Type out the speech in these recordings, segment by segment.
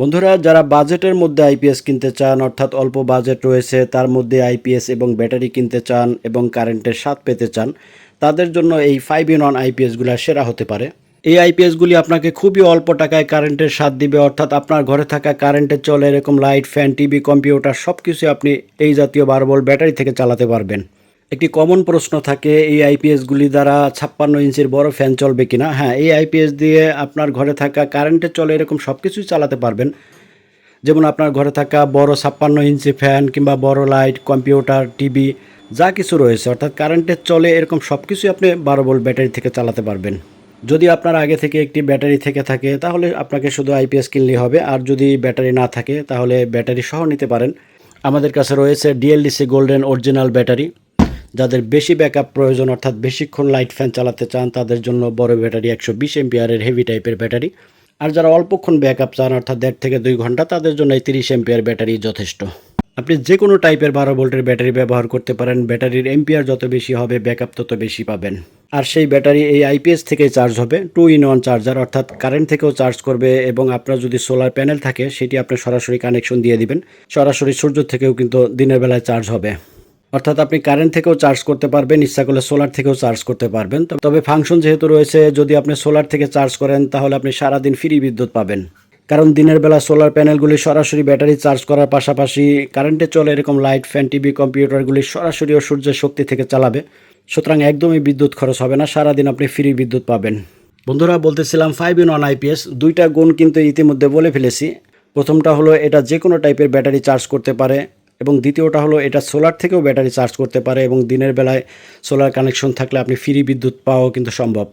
বন্ধুরা, যারা বাজেটের মধ্যে আইপিএস কিনতে চান, অর্থাৎ অল্প বাজেট রয়েছে, তার মধ্যে আইপিএস এবং ব্যাটারি কিনতে চান এবং কারেন্টের স্বাদ পেতে চান, তাদের জন্য এই ফাইভ ইন ওয়ান আইপিএসগুলো সেরা হতে পারে। এই আইপিএসগুলি আপনাকে খুবই অল্প টাকায় কারেন্টের স্বাদ দিবে, অর্থাৎ আপনার ঘরে থাকা কারেন্টের চলে এরকম লাইট ফ্যান টিভি কম্পিউটার সব কিছু আপনি এই জাতীয় বারবল ব্যাটারি থেকে চালাতে পারবেন। একটি কমন প্রশ্ন থাকে, এই আইপিএসগুলি দ্বারা ছাপ্পান্ন ইঞ্চির বড় ফ্যান চলবে কিনা? হ্যাঁ এই আইপিএস দিয়ে আপনার ঘরে থাকা কারেন্টের চলে এরকম সব কিছুই চালাতে পারবেন। যেমন আপনার ঘরে থাকা বড় ছাপ্পান্ন ইঞ্চি ফ্যান কিংবা বড় লাইট কম্পিউটার টিভি যা কিছু রয়েছে, অর্থাৎ কারেন্টের চলে এরকম সব কিছুই আপনি বারো ভোল্ট ব্যাটারি থেকে চালাতে পারবেন। যদি আপনার আগে থেকে একটি ব্যাটারি থেকে থাকে, তাহলে আপনাকে শুধু আইপিএস কিনলেই হবে। আর যদি ব্যাটারি না থাকে, তাহলে ব্যাটারি সহ নিতে পারেন। আমাদের কাছে রয়েছে ডিএলডিসি গোল্ডেন অরিজিনাল ব্যাটারি যাদের বেশি ব্যাকআপ প্রয়োজন, অর্থাৎ বেশিক্ষণ লাইট ফ্যান চালাতে চান, তাদের জন্য বড় ব্যাটারি একশো বিশ এমপিআরের হেভি টাইপের ব্যাটারি। আর যারা অল্পক্ষণ ব্যাকআপ চান, অর্থাৎ দেড় থেকে দুই ঘণ্টা, তাদের জন্য এই তিরিশ এমপিয়ার ব্যাটারি যথেষ্ট। আপনি যে কোনো টাইপের বারো ভোল্টের ব্যাটারি ব্যবহার করতে পারেন। ব্যাটারির এমপিআর যত বেশি হবে, ব্যাকআপ তত বেশি পাবেন। আর সেই ব্যাটারি এই আইপিএস থেকেই চার্জ হবে, টু ইন ওয়ান চার্জার, অর্থাৎ কারেন্ট থেকেও চার্জ করবে এবং আপনার যদি সোলার প্যানেল থাকে, সেটি আপনি সরাসরি কানেকশন দিয়ে দিবেন। সরাসরি সূর্য থেকেও কিন্তু দিনের বেলায় চার্জ হবে। অর্থাৎ আপনি কারেন্ট থেকেও চার্জ করতে পারবেন, ইচ্ছা করলে সোলার থেকেও চার্জ করতে পারবেন। তবে- ফাংশন যেহেতু রয়েছে, যদি আপনি সোলার থেকে চার্জ করেন, তাহলে আপনি সারাদিন ফ্রি বিদ্যুৎ পাবেন। কারণ দিনের বেলা সোলার প্যানেলগুলি সরাসরি ব্যাটারি চার্জ করার পাশাপাশি কারেন্টে চলে এরকম লাইট ফ্যান টিভি কম্পিউটারগুলি সরাসরি ও সূর্যের শক্তি থেকে চালাবে। সুতরাং একদমই বিদ্যুৎ খরচ হবে না, সারাদিন আপনি ফ্রি বিদ্যুৎ পাবেন। বন্ধুরা, বলতেছিলাম ফাইভ ইন ওয়ান আইপিএস দুইটা গুণ কিন্তু ইতিমধ্যে বলে ফেলেছি। প্রথমটা হলো, এটা যে কোনো টাইপের ব্যাটারি চার্জ করতে পারে। এবং দ্বিতীয়টা হলো এটা সোলার থেকেও ব্যাটারি চার্জ করতে পারে এবং দিনের বেলায় সোলার কানেকশন থাকলে আপনি ফ্রি বিদ্যুৎ পাওয়াও কিন্তু সম্ভব।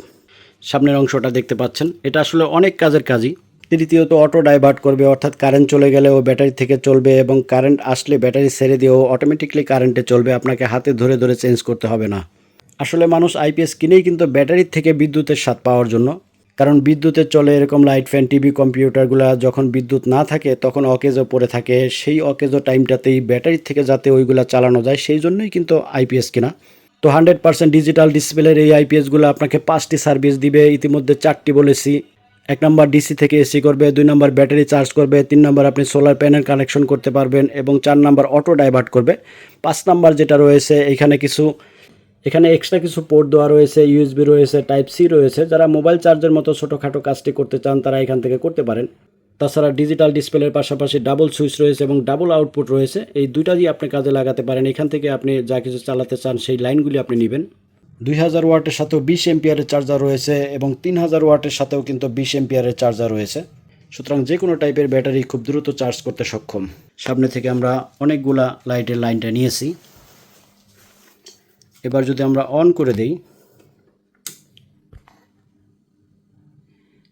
সামনের অংশটা দেখতে পাচ্ছেন। এটা আসলে অনেক কাজের কাজই। তৃতীয়ত অটো ডাইভার্ট করবে, অর্থাৎ কারেন্ট চলে গেলে ও ব্যাটারি থেকে চলবে এবং কারেন্ট আসলে ব্যাটারি ছেড়ে দিয়েও অটোমেটিকলি কারেন্টে চলবে, আপনাকে হাতে ধরে ধরে চেঞ্জ করতে হবে না। আসলে মানুষ আইপিএস কিনেই কিন্তু ব্যাটারির থেকে বিদ্যুতের স্বাদ পাওয়ার জন্য। কারণ বিদ্যুতের চলে এরকম লাইট ফ্যান টিভি কম্পিউটারগুলো যখন বিদ্যুৎ না থাকে, তখন অকেজো পড়ে থাকে। সেই অকেজো টাইমটাতেই ব্যাটারির থেকে যাতে ওইগুলো চালানো যায়, সেই জন্যই কিন্তু আইপিএস কিনা। তো হান্ড্রেড পার্সেন্ট ডিজিটাল ডিসপ্লের এই আইপিএসগুলো আপনাকে পাঁচটি সার্ভিস দিবে। ইতিমধ্যে চারটি বলেছি। এক নম্বর ডিসি থেকে এসি করবে, দুই নম্বর ব্যাটারি চার্জ করবে, তিন নম্বর আপনি সোলার প্যানেল কানেকশন করতে পারবেন এবং চার নম্বর অটো ডাইভার্ট করবে। পাঁচ নম্বর যেটা রয়েছে, এখানে কিছু এখানে এক্সট্রা কিছু পোর্ট দেওয়া রয়েছে ইউএসবি রয়েছে টাইপ সি রয়েছে। যারা মোবাইল চার্জের মতো ছোটোখাটো কাজটি করতে চান, তারা এখান থেকে করতে পারেন। তাছাড়া ডিজিটাল ডিসপ্লের পাশাপাশি ডাবল সুইচ রয়েছে এবং ডাবল আউটপুট রয়েছে। এই দুইটা দিয়ে আপনি কাজে লাগাতে পারেন। এখান থেকে আপনি যা কিছু চালাতে চান, সেই লাইনগুলি আপনি নেবেন। দুই হাজার ওয়াটের সাথেও বিশ এমপিয়ারের চার্জার রয়েছে এবং তিন হাজার ওয়াটের সাথেও কিন্তু বিশ এমপিয়ারের চার্জার রয়েছে। সুতরাং যে কোনো টাইপের ব্যাটারি খুব দ্রুত চার্জ করতে সক্ষম। সামনে থেকে আমরা অনেকগুলা লাইটের লাইনটা নিয়েছি। এবার যদি আমরা অন করে দেই,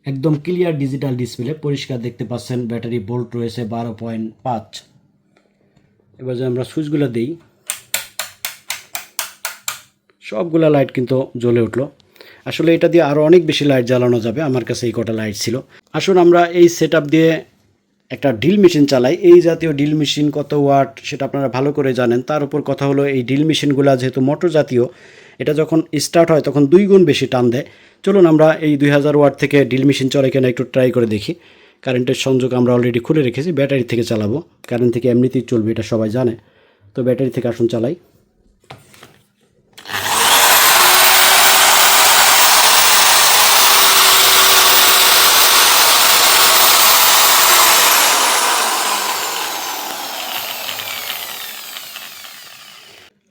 একদম ক্লিয়ার ডিজিটাল ডিসপ্লে পরিষ্কার দেখতে পাচ্ছেন ব্যাটারি বোল্ট রয়েছে বারো পয়েন্ট পাঁচ। এবার যদি আমরা সুইচগুলো দিই, সবগুলা লাইট কিন্তু জ্বলে উঠল। আসলে এটা দিয়ে আরও অনেক বেশি লাইট জ্বালানো যাবে, আমার কাছে এই কটা লাইট ছিল। আসুন আমরা এই সেট দিয়ে একটা ড্রিল মেশিন চালাই। এই জাতীয় ড্রিল মেশিন কত ওয়াট সেটা আপনারা ভালো করে জানেন। তার উপর কথা হলো এই ড্রিল মেশিনগুলো যেহেতু মোটর জাতীয়, এটা যখন স্টার্ট হয় তখন দুই গুণ বেশি টান দেয়। চলুন আমরা এই দুই হাজার ওয়াট থেকে ড্রিল মেশিন চলে কিনা একটু ট্রাই করে দেখি। কারেন্টের সংযোগ আমরা অলরেডি খুলে রেখেছি, ব্যাটারি থেকে চালাবো। কারেন্ট থেকে এমনিতেই চলবে, এটা সবাই জানে। তো ব্যাটারি থেকে আসুন চালাই।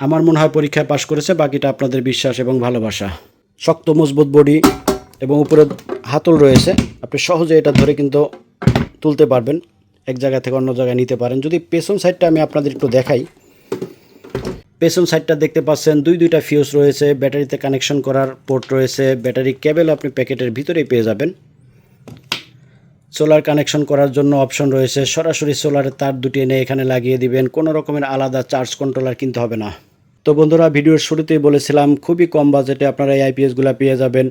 আমার মনে হয় পরীক্ষায় পাশ করেছে, বাকিটা আপনাদের বিশ্বাস এবং ভালোবাসা। শক্ত, মজবুত বডি এবং উপরে হাতল রয়েছে। আপনি সহজে এটা ধরে কিন্তু তুলতে পারবেন, এক জায়গা থেকে অন্য জায়গায় নিতে পারেন। যদি পেছন সাইডটা আমি আপনাদের একটু দেখাই। পেছন সাইডটা দেখতে পাচ্ছেন, দুই, দুইটা ফিউজ রয়েছে, ব্যাটারিতে কানেকশন করার পোর্ট রয়েছে, ব্যাটারি কেবল আপনি প্যাকেটের ভিতরেই পেয়ে যাবেন। সোলার কানেকশন করার জন্য অপশন রয়েছে, সরাসরি সোলারের তার দুটি এনে এখানে লাগিয়ে দিবেন। কোনো রকমের আলাদা চার্জ কন্ট্রোলার কিনতে হবে না। তো বন্ধুরা, ভিডিওর শুরুতেই বলেছিলাম, খুবই কম বাজেটে আপনারা এই আইপিএসগুলো পেয়ে যাবেন।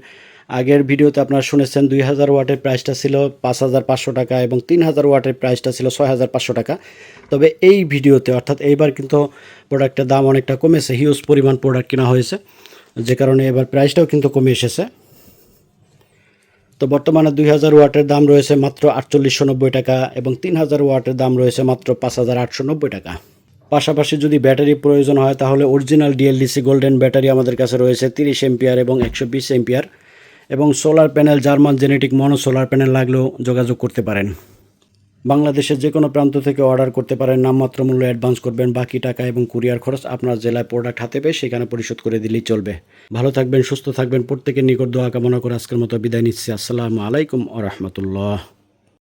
আগের ভিডিওতে আপনারা শুনেছেন দুই হাজার ওয়াটের প্রাইসটা ছিল পাঁচ হাজার পাঁচশো টাকা এবং তিন হাজার ওয়াটের প্রাইসটা ছিল ছয় হাজার পাঁচশো টাকা। তবে এই ভিডিওতে, অর্থাৎ এইবার কিন্তু প্রোডাক্টের দাম অনেকটা কমেছে, হিউজ পরিমাণ প্রোডাক্ট কেনা হয়েছে, যে কারণে এবার প্রাইসটাও কিন্তু কমে এসেছে। তো বর্তমানে দুই হাজার ওয়াটের দাম রয়েছে মাত্র আটচল্লিশশো নব্বই টাকা এবং তিন হাজার ওয়াটের দাম রয়েছে মাত্র পাঁচ হাজার আটশো নব্বই টাকা। পাশাপাশি যদি ব্যাটারি প্রয়োজন হয়, তাহলে অরিজিনাল ডিএলডিসি গোল্ডেন ব্যাটারি আমাদের কাছে রয়েছে, তিরিশ এম্পিয়ার এবং একশো বিশ এম্পিয়ার। এবং solar panel German genetic mono solar panel লাগলেও যোগাযোগ করতে পারেন। বাংলাদেশের যে কোনো প্রান্ত থেকে অর্ডার করতে পারেন, নামমাত্র মূল্য অ্যাডভান্স করবেন, বাকি টাকা এবং কুরিয়ার খরচ আপনার জেলায় প্রোডাক্ট হাতে পেয়ে সেখানে পরিশোধ করে দিলেই চলবে। ভালো থাকবেন, সুস্থ থাকবেন, প্রত্যেকের নিকট দোয়া কামনা করে আজকের মতো বিদায় নিচ্ছি। আসসালামু আলাইকুম আ রহমতুল্লাহ।